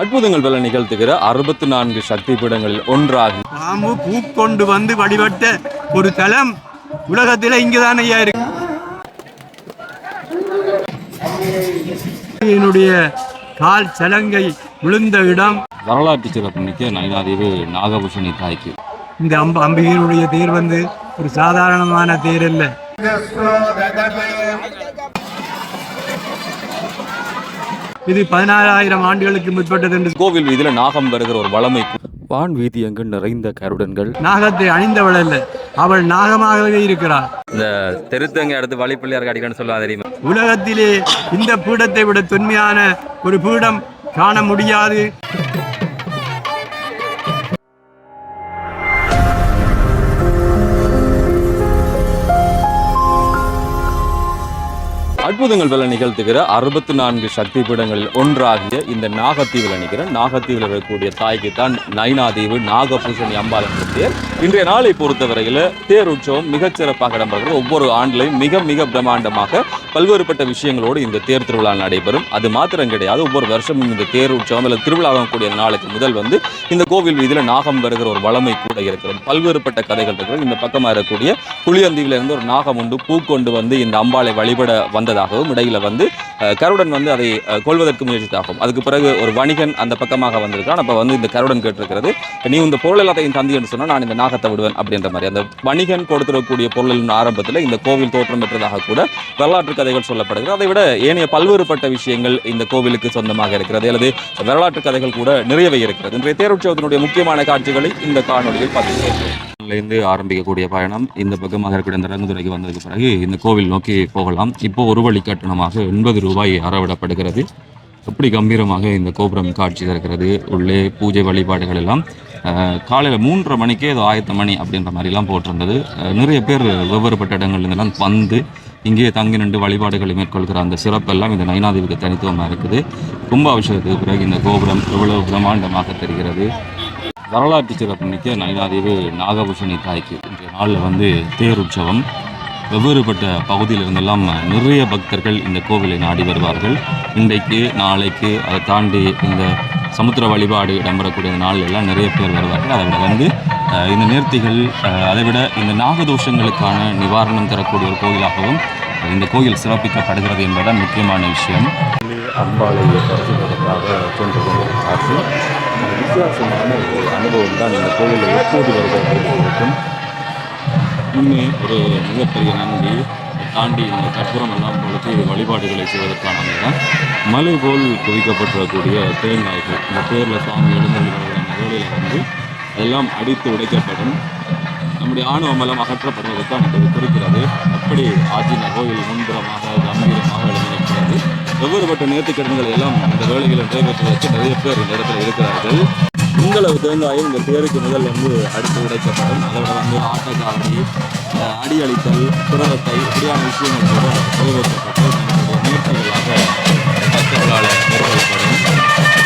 அற்புதங்கள் பல நிகழ்த்துகிற அறுபத்தி நான்கு சக்தி பீடங்களில் ஒன்றாகி பாம்பு பூக்கொண்டு வந்து வழிபட்ட ஒரு தலம் உலகத்தில் இங்குதான் ஐயா இருக்கு. என்னுடைய கால் சலங்கை விழுந்த இடம். வரலாற்று சிறப்புமிக்க நயினாதேவி நாகபூஷணி தாய்க்கு. இந்த அம்ப அம்பிகையினுடைய தேர் வந்து ஒரு சாதாரணமான தேர் அல்ல. இது பதினாறாயிரம் ஆண்டுகளுக்கு முற்பட்டது என்று கோவில் வீதியில நாகம் வருகிற ஒரு வளமை. வான் வீதி எங்கு நிறைந்த கருடன்கள். நாகத்தை அணிந்தவள் அல்ல அவள் நாகமாகவே இருக்கிறாள். இந்த தெருத்தங்க அடுத்து வழிப்பிள்ளையார் கடிக்கன்னு சொல்லுவா தெரியுமா? உலகத்திலே இந்த பீடத்தை விட தொன்மையான ஒரு பீடம் காண முடியாது. அற்புதங்கள் வில நிகழ்த்துகிற அறுபத்தி நான்கு சக்தி பீடங்களில் ஒன்றாகிய இந்த நாகத்தீவில் நிற்கிற நாகத்தீவில் இருக்கக்கூடிய தாய்க்கு தான் நைனாதீவு நாகபூஷணி அம்பாள் தேர் இன்றைய நாளை பொறுத்தவரையில் தேர் உற்சவம் மிகச் சிறப்பாக இடம்பெறுகிறது. ஒவ்வொரு ஆண்டிலையும் மிக மிக பிரம்மாண்டமாக பல்வேறுபட்ட விஷயங்களோடு இந்த தேர் திருவிழா நடைபெறும். அது மாத்திரம் கிடையாது ஒவ்வொரு வருஷமும் இந்த தேர் உற்சவம் இல்லை திருவிழாகக்கூடிய நாளுக்கு முதல் வந்து இந்த கோவில் வீதியில் நாகம் வருகிற ஒரு வளமை கூட இருக்கிறது. பல்வேறுபட்ட கதைகள் இருக்கிறது. இந்த பக்கமாக இருக்கக்கூடிய புளியந்தீவில் இருந்து ஒரு நாகம் உண்டு. பூ கொண்டு வந்து இந்த அம்பாளை வழிபட வந்ததாகவும் இடையில் வந்து கருடன் வந்து அதை கொள்வதற்கு முயற்சித்தாகும். அதுக்கு பிறகு ஒரு வணிகன் அந்த பக்கமாக வந்திருக்கான் அப்போ வந்து இந்த கருடன் கேட்டிருக்கிறது நீ இந்த பொருள் எல்லாத்தையும் தந்தி என்று சொன்னால் நான் இந்த நாகத்தை விடுவேன் அப்படின்ற மாதிரி. அந்த வணிகன் கொடுத்துடக்கூடிய பொருளின் ஆரம்பத்தில் இந்த கோவில் தோற்றம் பெற்றதாக கூட வரலாற்று கதைகள் சொல்லப்படுகிறது. அதை விட ஏனைய பல்வேறுபட்ட விஷயங்கள் இந்த கோவிலுக்கு சொந்தமாக இருக்கிறது. அல்லது வரலாற்று கதைகள் கூட நிறையவே இருக்கிறது. இன்றைய தேர்வுச்சவத்தினுடைய முக்கியமான காட்சிகளை இந்த காணொலியில் பார்த்து இருந்து ஆரம்பிக்கக்கூடிய பயணம் இந்த பக்கமாக இருக்கிற இந்த ரங்குதுறைக்கு வந்ததுக்கு பிறகு இந்த கோவில் நோக்கி போகலாம். இப்போ ஒரு வழி கட்டணமாக எண்பது ரூபாய் அறவிடப்படுகிறது. எப்படி கம்பீரமாக இந்த கோபுரம் காட்சி தருகிறது? உள்ளே பூஜை வழிபாடுகள் எல்லாம் காலையில் மூன்றரை மணிக்கே ஏதோ ஆயத்த மணி அப்படின்ற மாதிரிலாம் போட்டிருந்தது. நிறைய பேர் வெவ்வேறுபட்ட இடங்கள்ல இருந்தெல்லாம் வந்து இங்கேயே தங்கி நின்று வழிபாடுகளை மேற்கொள்கிற அந்த சிறப்பெல்லாம் இந்த நைனாதேவிக்கு தனித்துவமாக இருக்குது. கும்பாபிஷேகத்துக்கு பிறகு இந்த கோபுரம் எவ்வளவு பிரம்மாண்டமாக தெரிகிறது. வரலாற்று சிறப்புமிக்க நயினாதேவி நாகபூஷணி தாய்க்கு இன்றைய நாளில் வந்து தேர் உற்சவம் வெவ்வேறுபட்ட பகுதியிலிருந்தெல்லாம் நிறைய பக்தர்கள் இந்த கோவிலை நாடி வருவார்கள். இன்றைக்கு நாளைக்கு அதை தாண்டி இந்த சமுத்திர வழிபாடு இடம்பெறக்கூடிய இந்த எல்லாம் நிறைய பேர் வருவார்கள். அதை விட வந்து இந்த நேர்த்திகள் அதை விட இந்த நாகதோஷங்களுக்கான நிவாரணம் தரக்கூடிய ஒரு கோவிலாகவும் இந்த கோயில் சிறப்பிக்கப்படுகிறது என்பதுதான் முக்கியமான விஷயம். அம்பாளை தரிசிப்பதற்காக சென்று கொண்டிருக்கிறார்கள் வித்தியாசமான ஒரு அனுபவம் தான் இந்த கோவிலில் எப்போது வருகிறது இருக்கும் உண்மை ஒரு மிகப்பெரிய நன்றி தாண்டி இந்த கற்பூரம் எல்லாம் பொழுது வழிபாடுகளை செய்வதற்கான இடம் மலை போல் குவிக்கப்பட்டிருக்கக்கூடிய தேங்காய்கள் இந்த பேரில் சாமி எழுந்தருள்கிற நிகழ்வில் வந்து அதெல்லாம் அடித்து உடைக்கப்படும் நம்முடைய ஆணவ மலம் அகற்றப்படுவதைத்தான் இது குறிக்கிறது. அப்படி ஆஜின கோயில் முன்புறமாக கம்பீரமாக எழுந்திருக்கிறது வெவ்வேறுபட்ட நேர்த்திக்கடன்களை எல்லாம் இந்த வேலைகளை நிறைவேற்றுவதற்கு நிறைய பேர் இந்த இடத்துல இருக்கிறார்கள். உங்களவு தேங்காயும் இந்த தேருக்கு முதல் வந்து அடுத்து உடைக்கப்படும். அதோட வந்து ஆட்டக்காவடி அடியளித்தல் புரதத்தை இப்படியான விஷயங்கள் கூட நிறைவேற்றப்பட்டு நேர்த்திகளாக பக்தர்களால் மேற்கொள்ளப்படும்.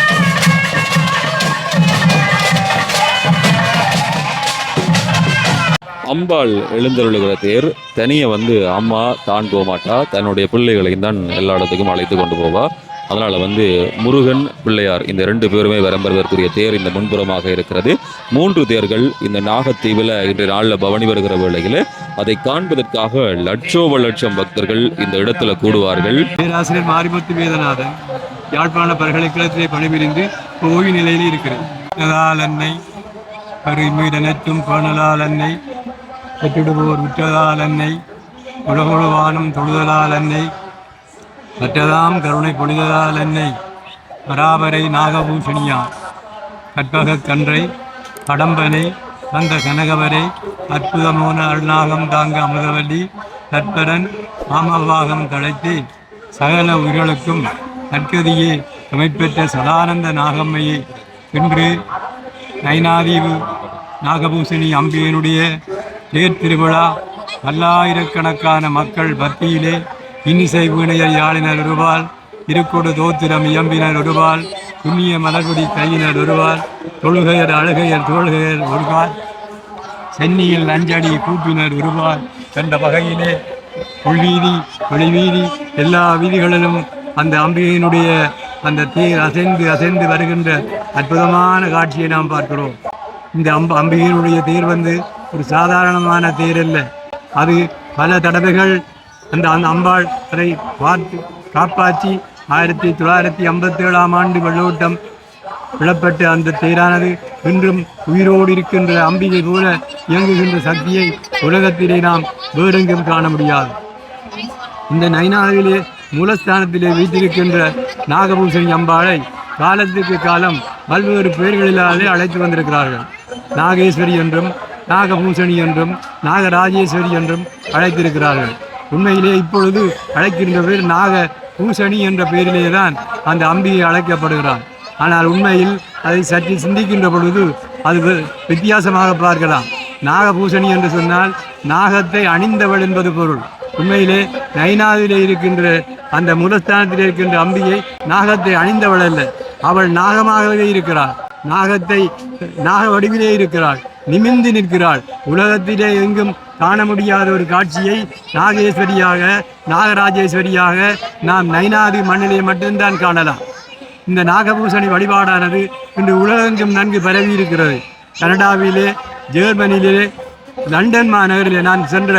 அம்பாள் எழுந்தருளுகிற தேர் தனியை வந்து அம்மா தான் போமாட்டா தன்னுடைய பிள்ளைகளையும் தான் எல்லா இடத்துக்கும் அழைத்து கொண்டு போவா. அதனால் வந்து முருகன் பிள்ளையார் இந்த ரெண்டு பேருமே வரம்பெறுவதற்குரிய தேர் இந்த முன்புறமாக இருக்கிறது. மூன்று தேர்கள் இந்த நாகத்தீவில் இன்றைய நாளில் பவனி வருகிற வேளையில் அதை காண்பதற்காக லட்சோப லட்சம் பக்தர்கள் இந்த இடத்துல கூடுவார்கள். பேராசிரியர் மாரிமுத்து வேதநாதன் யாழ்ப்பாண பல்கலைக்கழகத்திலே பணிபுரிந்து ஓய்வு நிலையில் இருக்கிறேன். உற்றதால் அன்னை கருமீடனற்றும் அன்னை பெற்றிடுவோர் உற்றதால் என்னை உலகுழுவானும் தொழுதலால் என்னை மற்றதாம் கருணை பொழிதலால் என்னை பராபரை நாகபூஷணியா கற்பகக் கன்றை கடம்பனை தந்த கனகவரை அற்புதமோன அருணாகம் தாங்க அமுதவல்லி தற்பரன் மாமவாகம் தழைத்து சகல உயிர்களுக்கும் நற்கதியே அமைப்பெற்ற சதானந்த நாகம்மையை இன்று நைனாதீவு நாகபூசணி அம்பியனுடைய தேர்த்திருவிழா பல்லாயிரக்கணக்கான மக்கள் பக்தியிலே இன்னிசை வீணையர் யாழினர் ஒருவாள் திருக்கொடு தோத்திரம் இயம்பினர் ஒருவாள் புண்ணிய மலர்குடி கையினர் ஒருவாள் தொழுகையர் அழுகையர் தோள்கையர் ஒருவாள் சென்னியில் நஞ்சடி கூப்பினர் உருவார் என்ற வகையிலே உள்வீதி வெளிவீதி எல்லா வீதிகளிலும் அந்த அம்பிகையினுடைய அந்த தேர் அசைந்து அசைந்து வருகின்ற அற்புதமான காட்சியை நாம் பார்க்கிறோம். இந்த அம்ப அம்பிகையினுடைய தேர் வந்து ஒரு சாதாரணமான தேர் அல்ல அது பல தடவைகள் அந்த அந்த அம்பாள் அதை பார்த்து காப்பாற்றி ஆயிரத்தி தொள்ளாயிரத்தி ஐம்பத்தி ஏழாம் ஆண்டு வெள்ளோட்டம் விழப்பட்ட அந்த தேரானது இன்றும் உயிரோடு இருக்கின்ற அம்பிகை போல இயங்குகின்ற சக்தியை உலகத்திலே நாம் வேறெங்கும் காண முடியாது. இந்த நைனாவிலே மூலஸ்தானத்திலே வைத்திருக்கின்ற நாகபூசணி அம்பாளை காலத்துக்கு காலம் பல்வேறு பெயர்களிலாலே அழைத்து வந்திருக்கிறார்கள். நாகேஸ்வரி என்றும் நாகபூசணி என்றும் நாகராஜேஸ்வரி என்றும் அழைத்திருக்கிறார்கள். உண்மையிலே இப்பொழுது அழைக்கின்ற பேர் நாக பூசணி என்ற பெயரிலே தான் அந்த அம்பியை அழைக்கப்படுகிறார் ஆனால் உண்மையில் அதை சற்று சிந்திக்கின்ற பொழுது அது வித்தியாசமாக பார்க்கலாம். நாகபூசணி என்று சொன்னால் நாகத்தை அணிந்தவள் என்பது பொருள். உண்மையிலே நைனாவிலே இருக்கின்ற அந்த முதஸ்தானத்தில் இருக்கின்ற அம்பியை நாகத்தை அணிந்தவள் அல்ல. அவள் நாகமாகவே இருக்கிறாள். நாகத்தை நாக வடிவிலே இருக்கிறாள் நிமிர்ந்து நிற்கிறாள். உலகத்திலே எங்கும் காண முடியாத ஒரு காட்சியை நாகேஸ்வரியாக நாகராஜேஸ்வரியாக நாம் நைனாதி மண்ணிலே மட்டும்தான் காணலாம். இந்த நாகபூசணி வழிபாடானது இன்று உலகெங்கும் நன்கு பரவி இருக்கிறது கனடாவிலே ஜெர்மனியிலே லண்டன் மாநகரிலே நான் சென்ற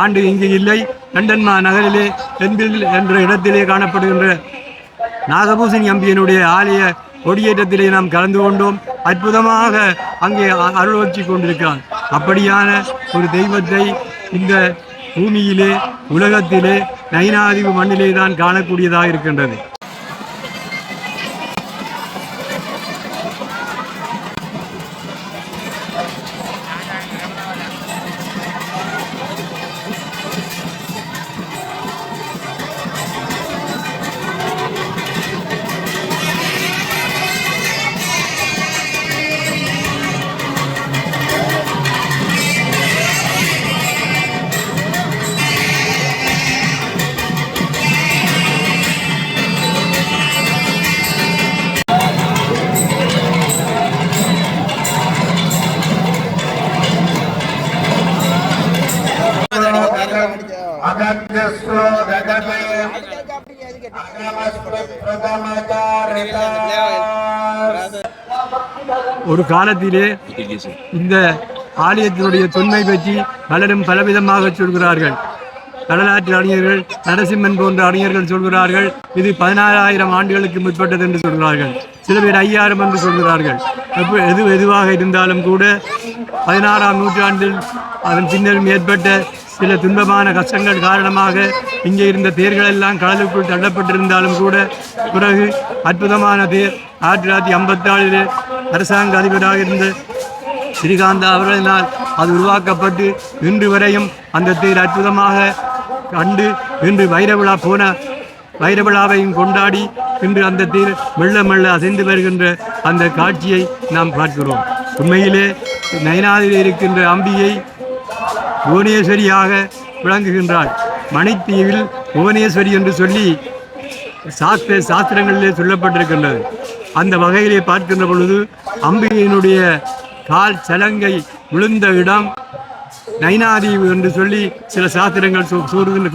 ஆண்டு இங்கு இல்லை. லண்டன் மாநகரிலே தென்பில் என்ற இடத்திலே காணப்படுகின்ற நாகபூசணி அம்பியனுடைய ஆலய கொடியேற்றத்திலே நாம் கலந்து கொண்டோம். அற்புதமாக அங்கே அ- அருள்வச்சு கொண்டிருக்கிறான். அப்படியான ஒரு தெய்வத்தை இந்த பூமியிலே உலகத்திலே நைனாதிவு மண்ணிலே தான் காணக்கூடியதாக இருக்கின்றது. ஒரு காலத்திலே இந்த ஆலயத்தினுடைய தொன்மை பற்றி பலரும் பலவிதமாக சொல்கிறார்கள். கடலாற்று அறிஞர்கள் நரசிம்மன் போன்ற அறிஞர்கள் சொல்கிறார்கள் இது பதினாறாயிரம் ஆண்டுகளுக்கு முற்பட்டது என்று சொல்கிறார்கள். சில பேர் ஐயாயிரம் என்று சொல்கிறார்கள். எது எதுவாக இருந்தாலும் கூட பதினாறாம் நூற்றாண்டில் அதன் பின்னரும் ஏற்பட்ட சில துன்பமான கஷ்டங்கள் காரணமாக இங்கே இருந்த தேர்கள் எல்லாம் கடலுக்குள் தள்ளப்பட்டிருந்தாலும் கூட பிறகு அற்புதமான தேர் ஆயிரத்தி தொள்ளாயிரத்தி ஐம்பத்தாறிலே அரசாங்க அதிபராக இருந்த ஸ்ரீகாந்த் அவர்களினால் அது உருவாக்கப்பட்டு இன்று வரையும் அந்த தேர் அற்புதமாக கண்டு இன்று வைரவிழா போன வைரவிழாவையும் கொண்டாடி இன்று அந்த தேர் மெல்ல மெல்ல அசைந்து வருகின்ற அந்த காட்சியை நாம் பார்க்கிறோம். உண்மையிலே நயனாதில் இருக்கின்ற அம்பியை புவனேஸ்வரியாக விளங்குகின்றாள். மணித்தீவில் புவனேஸ்வரி என்று சொல்லி சாஸ்திர சாஸ்திரங்களிலே சொல்லப்பட்டிருக்கின்றது. அந்த வகையிலே பார்க்கின்ற பொழுது அம்பிகையினுடைய கால் சலங்கை விழுந்த இடம் நைனாதீவு என்று சொல்லி சில சாஸ்திரங்கள்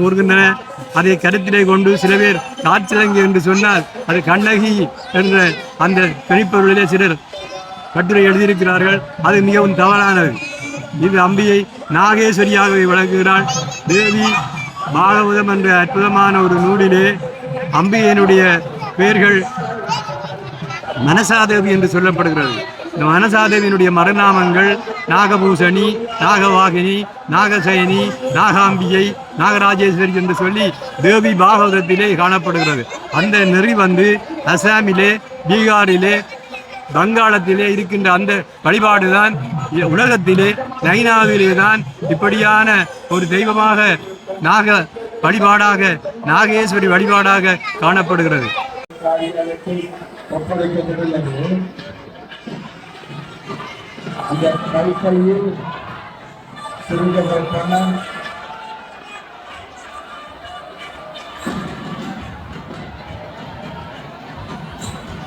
கூறுகின்றன. அதை கருத்திலே கொண்டு சில பேர் காற்சிலங்கை என்று சொன்னால் அது கண்ணகி என்ற அந்த கணிப்பொருளிலே சிலர் கட்டுரை எழுதியிருக்கிறார்கள். அது மிகவும் தவறானது. இது அம்பியை நாகேஸ்வரியாகவே விளங்குகிறாள். தேவி பாகவதம் என்ற அற்புதமான ஒரு நூலிலே அம்பிகையினுடைய பெயர்கள் மனசாதேவி என்று சொல்லப்படுகிறது. இந்த மனசாதேவியினுடைய மறுநாமங்கள் நாகபூஷணி நாகவாகினி நாகசயனி நாகாம்பிகை நாகராஜேஸ்வரி என்று சொல்லி தேவி பாகவதத்திலே காணப்படுகிறது. அந்த நெறி வந்து அசாமிலே பீகாரிலே வங்காளத்திலே இருக்கின்ற அந்த வழிபாடுதான் தான் உலகத்திலே சைனாவிலே தான் இப்படியான ஒரு தெய்வமாக நாக வழிபாடாக நாகேஸ்வரி வழிபாடாக காணப்படுகிறது. ஒப்படைக்கப்பட்டுள்ளது. அந்த கைப்பையில் சுருங்கப்பட்ட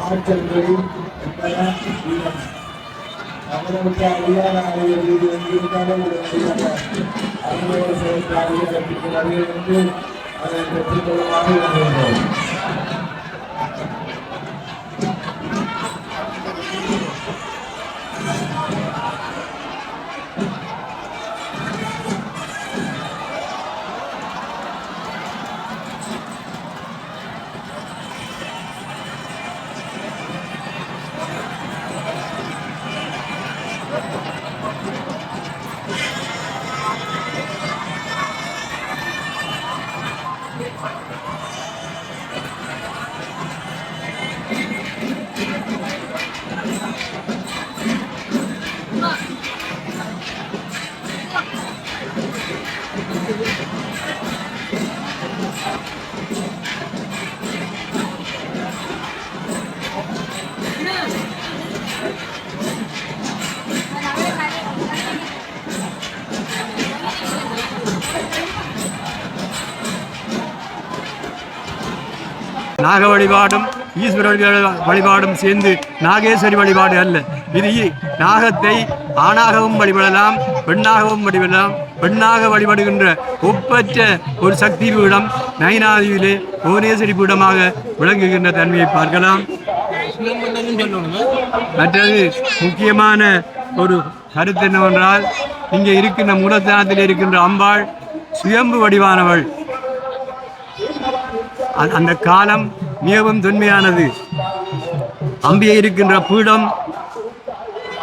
ஆற்றல்களில் அவர்களுக்கு அறியாத எங்கிருந்தாலும் ஒரு அறிவுரை செயற்பாடுகள் என்று அதை பெற்றுக்கொள்ளுமாறு வருகின்றோம் நாக வழிபாடும் ஈஸ்வர வழிபாடும் சேர்ந்து நாகேஸ்வரி வழிபாடு அல்ல. இது நாகத்தை ஆணாகவும் வழிபடலாம் பெண்ணாகவும் வழிபடலாம். பெண்ணாக வழிபடுகின்ற ஒப்பற்ற ஒரு சக்தி பீடம் நயனாதியிலே புவனேஸ்வரி பீடமாக விளங்குகின்ற தன்மையை பார்க்கலாம். மற்றது முக்கியமான ஒரு கருத்து என்னவென்றால் இங்கே இருக்கின்ற மூலத்தனத்தில் இருக்கின்ற அம்பாள் சுயம்பு வடிவானவள். அந்த காலம் மிகவும் தொன்மையானது. அம்பியை இருக்கின்ற பீடம்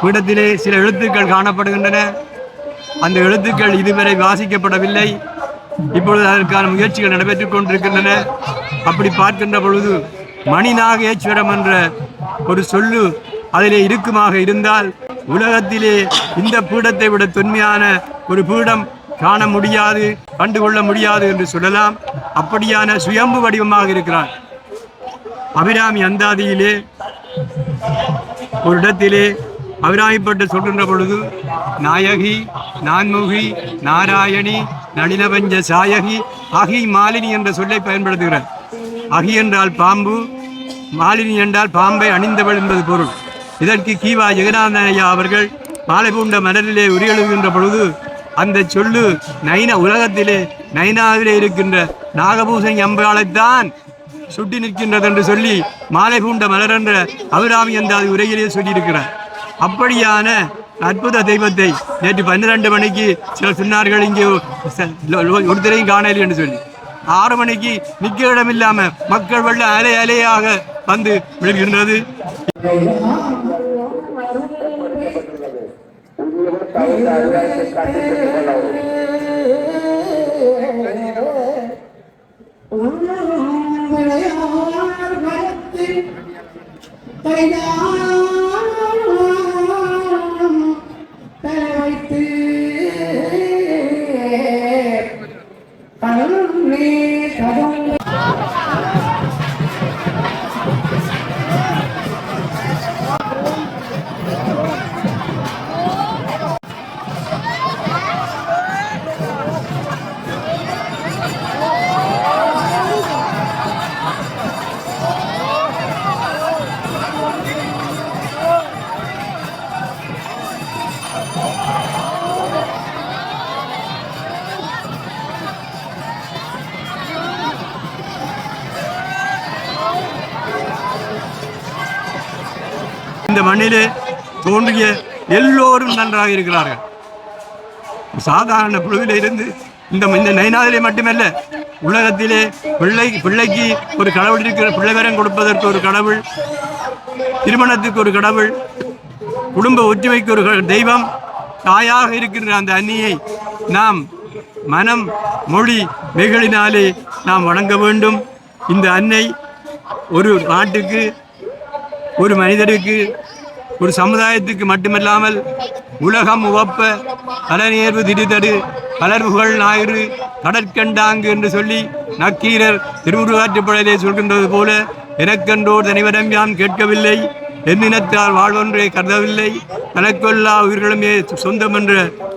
பீடத்திலே சில எழுத்துக்கள் காணப்படுகின்றன. அந்த எழுத்துக்கள் இதுவரை வாசிக்கப்படவில்லை. இப்பொழுது அதற்கான முயற்சிகள் நடைபெற்றுக் கொண்டிருக்கின்றன. அப்படி பார்க்கின்ற பொழுது மணிநாகேஸ்வரம் என்ற ஒரு சொல்லு அதிலே இருக்குமாக இருந்தால் உலகத்திலே இந்த பீடத்தை விட தொன்மையான ஒரு பீடம் காண முடியாது கண்டுகொள்ள முடியாது என்று சொல்லலாம். அப்படியான சுயம்பு வடிவமாக இருக்கிறான். அபிராமி அந்தாதியிலே ஒரு இடத்திலே அபிராமிப்பட்டு சொல்கின்ற பொழுது நாயகி நான்முகி நாராயணி நளினபஞ்ச சாயகி அகி மாலினி என்ற சொல்லை பயன்படுத்துகிறார். அகி என்றால் பாம்பு மாலினி என்றால் பாம்பை அணிந்தவள் என்பது பொருள். இதற்கு கீவா ஜெகநாதனையா அவர்கள் மாலை பூண்ட மலரிலே உரியெழுகின்ற பொழுது அந்த சொல்லு நைன உலகத்திலே நைனாவிலே இருக்கின்ற நாகபூசணி அம்பாளைத்தான் சுட்டி நிற்கின்றது என்று சொல்லி மாலை பூண்ட மலர் என்ற அபிராமி என்ற அது உரையிலே சொல்லியிருக்கிறார். அப்படியான அற்புத தெய்வத்தை நேற்று பன்னிரண்டு மணிக்கு சிலர் சொன்னார்கள் இங்கே ஒருத்தரையும் காணலை என்று சொல்லி. ஆறு மணிக்கு நிற்க இடம் மக்கள் வெள்ள அலை அலையாக வந்து விழுகின்றது. তাই না இந்த மண்ணிலே தோன்றிய எல்லோரும் நன்றாக இருக்கிறார்கள். சாதாரண புழுவில இருந்து இந்த இந்த நைனாதிலே மட்டுமல்ல உலகத்திலே பிள்ளை பிள்ளைக்கு ஒரு கடவுள் இருக்கிற பிள்ளைவரம் கொடுப்பதற்கு ஒரு கடவுள் திருமணத்துக்கு ஒரு கடவுள் குடும்ப ஒற்றுமைக்கு ஒரு தெய்வம் தாயாக இருக்கின்ற அந்த அன்னியை நாம் மனம் மொழி வெகுளினாலே நாம் வணங்க வேண்டும். இந்த அன்னை ஒரு நாட்டுக்கு ஒரு மனிதருக்கு ஒரு சமுதாயத்துக்கு மட்டுமல்லாமல் உலகம் உவப்ப கலநேர்வு திடுதடு கலர்புகழ் ஞாயிறு கடற்கண்டாங்கு என்று சொல்லி நக்கீரர் திருவுருவாற்றுப்படையிலே சொல்கின்றது போல எனக்கென்றோர் தனிவரம் யான் கேட்கவில்லை என்னினத்தால் வாழ்வொன்றை கருதவில்லை தனக்கொல்லா உயிர்களுமே சொந்தம் என்ற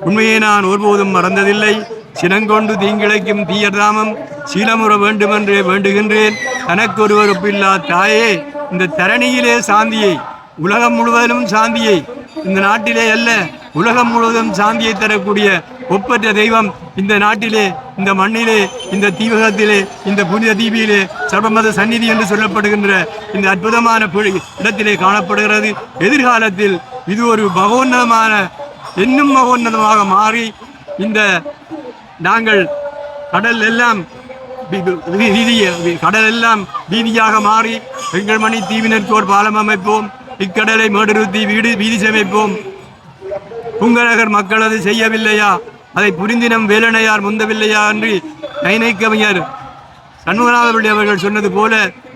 உண்மையை நான் ஒருபோதும் மறந்ததில்லை. சினங்கொண்டு தீங்கிழைக்கும் தீயர்தாமம் சீலமுற வேண்டுமென்றே வேண்டுகின்றேன். தனக்கொருவர் ஒப்பில்லா தாயே இந்த தரணியிலே சாந்தியை உலகம் முழுவதிலும் சாந்தியை இந்த நாட்டிலே அல்ல உலகம் முழுவதும் சாந்தியை தரக்கூடிய ஒப்பற்ற தெய்வம் இந்த நாட்டிலே இந்த மண்ணிலே இந்த தீவகத்திலே இந்த புனித தீபியிலே சர்வமத சந்நிதி என்று சொல்லப்படுகின்ற இந்த அற்புதமான புழி- இடத்திலே காணப்படுகிறது. எதிர்காலத்தில் இது ஒரு மகோன்னதமான இன்னும் மகோன்னதமாக மாறி இந்த நாங்கள் கடல் எல்லாம் கடல் எல்லாம் வீதியாக மாறி எங்கள் மணி தீவினருக்கு ஒரு பாலம் அமைப்போம். இக்கடலை மேடுருத்தி வீடு வீதி சமைப்போம். புங்கநகர் மக்கள் அது செய்யவில்லையா? அதை புரிந்தினம் வேலனையார் முந்தவில்லையா என்று நைனை கவிஞர் சண்முகநாதபள்ளி அவர்கள் சொன்னது போல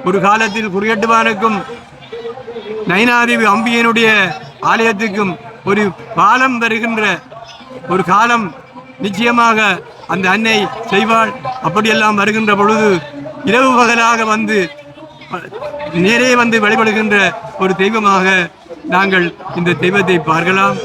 ஒரு காலத்தில் குரியட்டுவானுக்கும் நைனாதேவி அம்பியனுடைய ஆலயத்துக்கும் ஒரு பாலம் வருகின்ற ஒரு காலம் நிச்சயமாக அந்த அன்னை செய்வாள். அப்படியெல்லாம் வருகின்ற பொழுது இரவு பகலாக வந்து நேரே வந்து வழிபடுகின்ற ஒரு தெய்வமாக நாங்கள் இந்த தெய்வத்தை பார்க்கலாம்.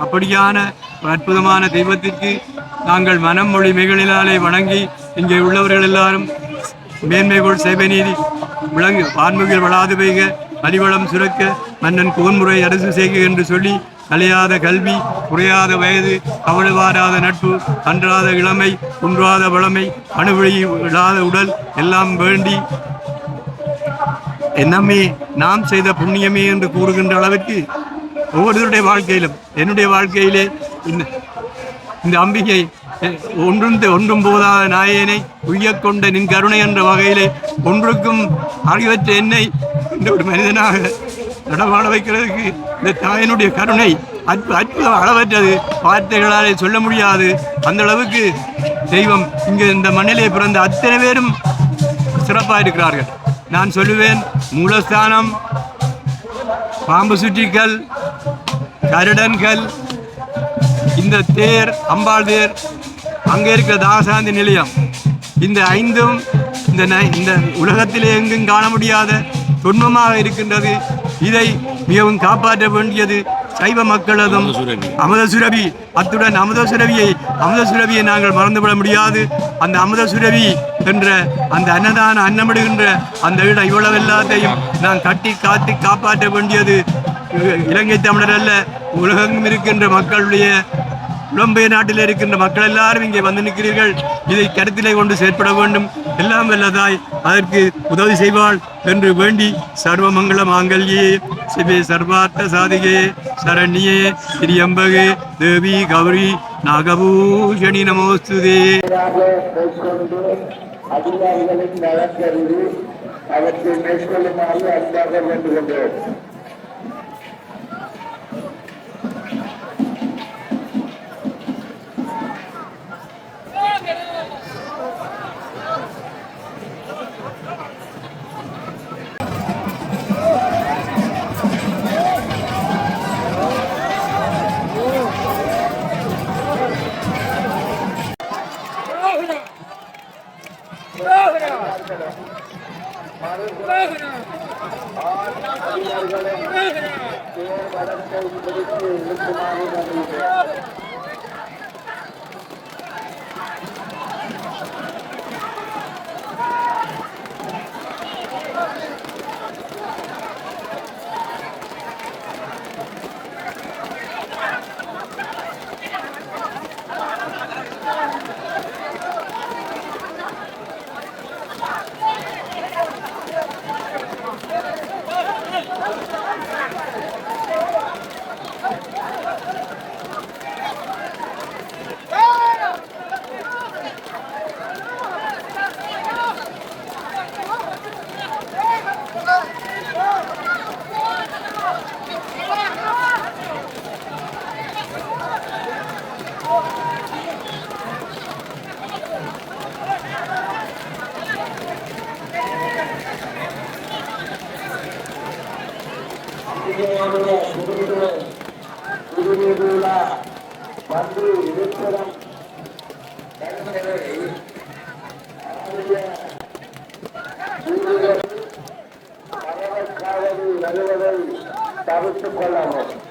அப்படியான அற்புதமான தெய்வத்திற்கு நாங்கள் மனம் மொழி மிகளினாலே வணங்கி இங்கே உள்ளவர்கள் எல்லாரும் மேன்மைகோள் சேவநீதி விளங்கு வான்முகில் வளாது பெய்க மலிவளம் சுரக்க மன்னன் கோன்முறை அரசு செய்க என்று சொல்லி கலையாத கல்வி குறையாத வயது கவலைவாராத நட்பு அன்றாத இளமை குன்றாத வளமை அணுவழி விழாத உடல் எல்லாம் வேண்டி எல்லாமே நாம் செய்த புண்ணியமே என்று கூறுகின்ற அளவிற்கு ஒவ்வொருவருடைய வாழ்க்கையிலும் என்னுடைய வாழ்க்கையிலே இந்த இந்த அம்பிகை அஹ், ஒன்றும் ஒன்றும் போதாத நாயனை உய்யக் கொண்ட நின் கருணை என்ற வகையிலே ஒன்றுக்கும் அறிவற்ற என்னை இந்த ஒரு மனிதனாக நடமாட வைக்கிறதுக்கு இந்த தாயினுடைய கருணை அற்பு அற்புதம் அளவற்றது. வார்த்தைகளாலே சொல்ல முடியாது. அந்த அளவுக்கு தெய்வம் இங்கே இந்த மண்ணிலே பிறந்த அத்தனை பேரும் சிறப்பாக இருக்கிறார்கள் நான் சொல்லுவேன் மூலஸ்தானம் பாம்பு சுற்றிக்கல் கருடன்கள் இந்த தேர் அம்பாள் தேர் அங்கே இருக்கிற தாசாந்தி நிலையம். இந்த ஐந்தும் இந்த இந்த உலகத்திலே எங்கும் காண முடியாத தொன்மமாக இருக்கின்றது. இதை மிகவும் காப்பாற்ற வேண்டியது சைவ மக்களதும் அமுத சுரபி அத்துடன் அமுத சுரபியை அமுத சுரபியை நாங்கள் மறந்துவிட முடியாது. அந்த அமுத சுரபி என்ற அந்த அன்னதான அன்னமிடுகின்ற அந்த இடம் இவ்வளவு எல்லாத்தையும் நான் கட்டி காத்து காப்பாற்ற வேண்டியது இலங்கை தமிழர் அல்ல உலகம் இருக்கின்ற மக்களுடைய புலம்பெயர் நாட்டில் இருக்கின்ற மக்கள் எல்லாரும் இங்கே வந்து நிற்கிறீர்கள். இதை கருத்திலே கொண்டு செயற்பட வேண்டும். எல்லாம் வல்லதாய் அதற்கு உதவி செய்வாள் என்று வேண்டி சர்வ மங்கள மாங்கல்யே சிவே சர்வார்த்த சாதிகே சரண்யே திரியம்பகே தேவி கௌரி நாகபூஷணி நமோஸ்துதே. மேற்கொண்டு அதிகாரிகளின் நலன் கருதி அவற்றை மேற்கொள்ளுமாறு அன்பாக வேண்டுகின்றோம் தவிர்த்துக்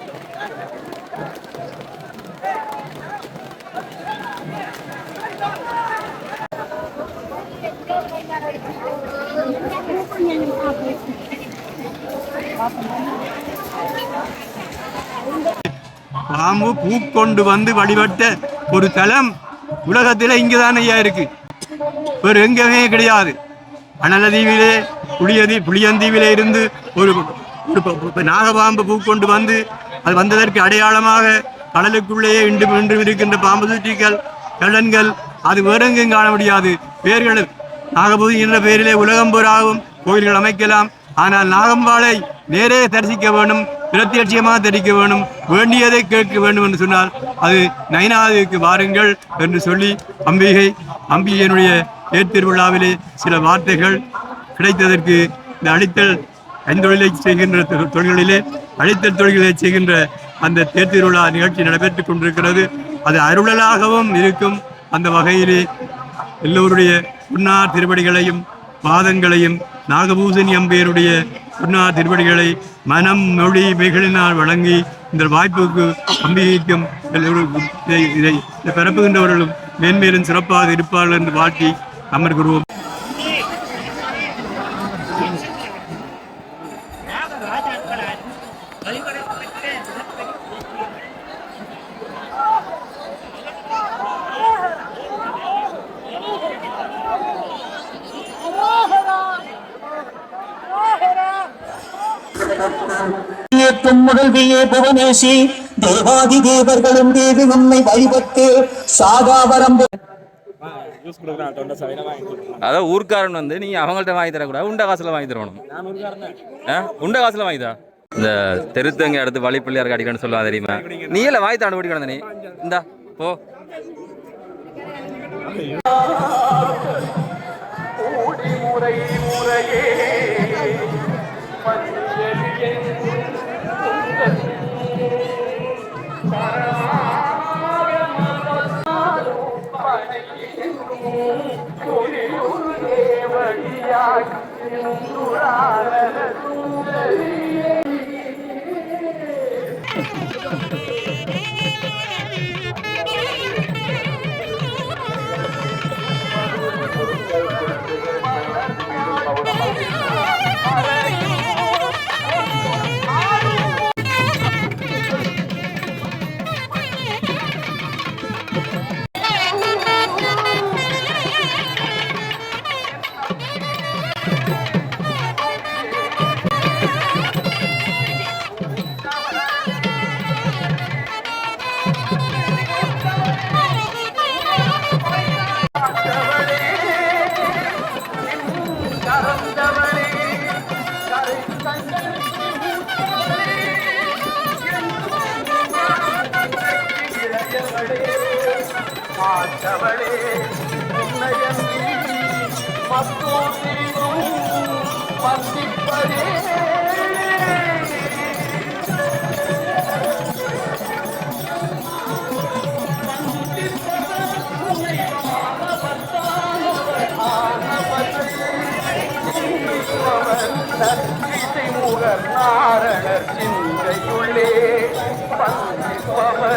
பூ கொண்டு வந்து வழிபட்ட ஒரு தலம் உலகத்தில் இங்குதான் ஐயா இருக்கு. வேறு எங்கேயுமே கிடையாது. அனலதீவிலே புளியதி புளியந்தீவிலே இருந்து ஒரு இப்போ ப- ப- பூக்கொண்டு வந்து அது வந்ததற்கு அடையாளமாக கடலுக்குள்ளேயே இன்று இன்றும் இருக்கின்ற பாம்பு சுற்றிகள் கடன்கள் அது வேறெங்கும் காண முடியாது. பேர்கள் நாகபூதி என்ற பெயரிலே உலகம் போராகவும் கோயில்கள் அமைக்கலாம். ஆனால் நாகம்பாளை நேரே தரிசிக்க வேண்டும் பிரத்யட்சியமாக தரிக்க வேண்டும் வேண்டியதை கேட்க வேண்டும் என்று சொன்னால் அது நயனாதிக்கு வாருங்கள் என்று சொல்லி அம்பிகை அம்பிகையினுடைய தேர்திருவிழாவிலே சில வார்த்தைகள் கிடைத்ததற்கு இந்த அளித்தல் ஐந்தொழிலை செய்கின்ற தொ- தொழில்களிலே அடித்தல் தொழில்களை செய்கின்ற அந்த தேர்திருவிழா நிகழ்ச்சி நடைபெற்றுக் கொண்டிருக்கிறது. அது அருளலாகவும் இருக்கும். அந்த வகையிலே எல்லோருடைய புன்னார் திருவடிகளையும் பாதங்களையும் நாகபூசணி அம்பையருடைய புன்னார் திருவடிகளை மனம் மொழி மிகளினால் வழங்கி இந்த வாய்ப்புக்கு அம்பிகைக்கும் எல்லோரும் இதை இதை இதை பரப்புகின்றவர்களும் மேன்மேலும் சிறப்பாக இருப்பார்கள் என்று வாழ்த்தி அமர்கிறோம். முதல்வியே புவனேசி தேவாதி தேவர்களும் தேவி உன்னை வழிபட்டு சாகாவரம் அதான் ஊர்க்காரன் வந்து நீ அவங்கள்ட்ட வாங்கி தரக்கூடாது உண்ட காசுல வாங்கி தரணும்? உண்ட காசுல வாங்கி தா இந்த தெருத்தங்க அடுத்து வழிப்பிள்ளையார் அடிக்கணும்னு சொல்லுவா தெரியுமா? நீ எல்லாம் வாங்கி தாண்டு ஓடி கிடந்த நீ. இந்தா போ. நாரணர் சிந்தையுள்ளே. பந்திப்பவர்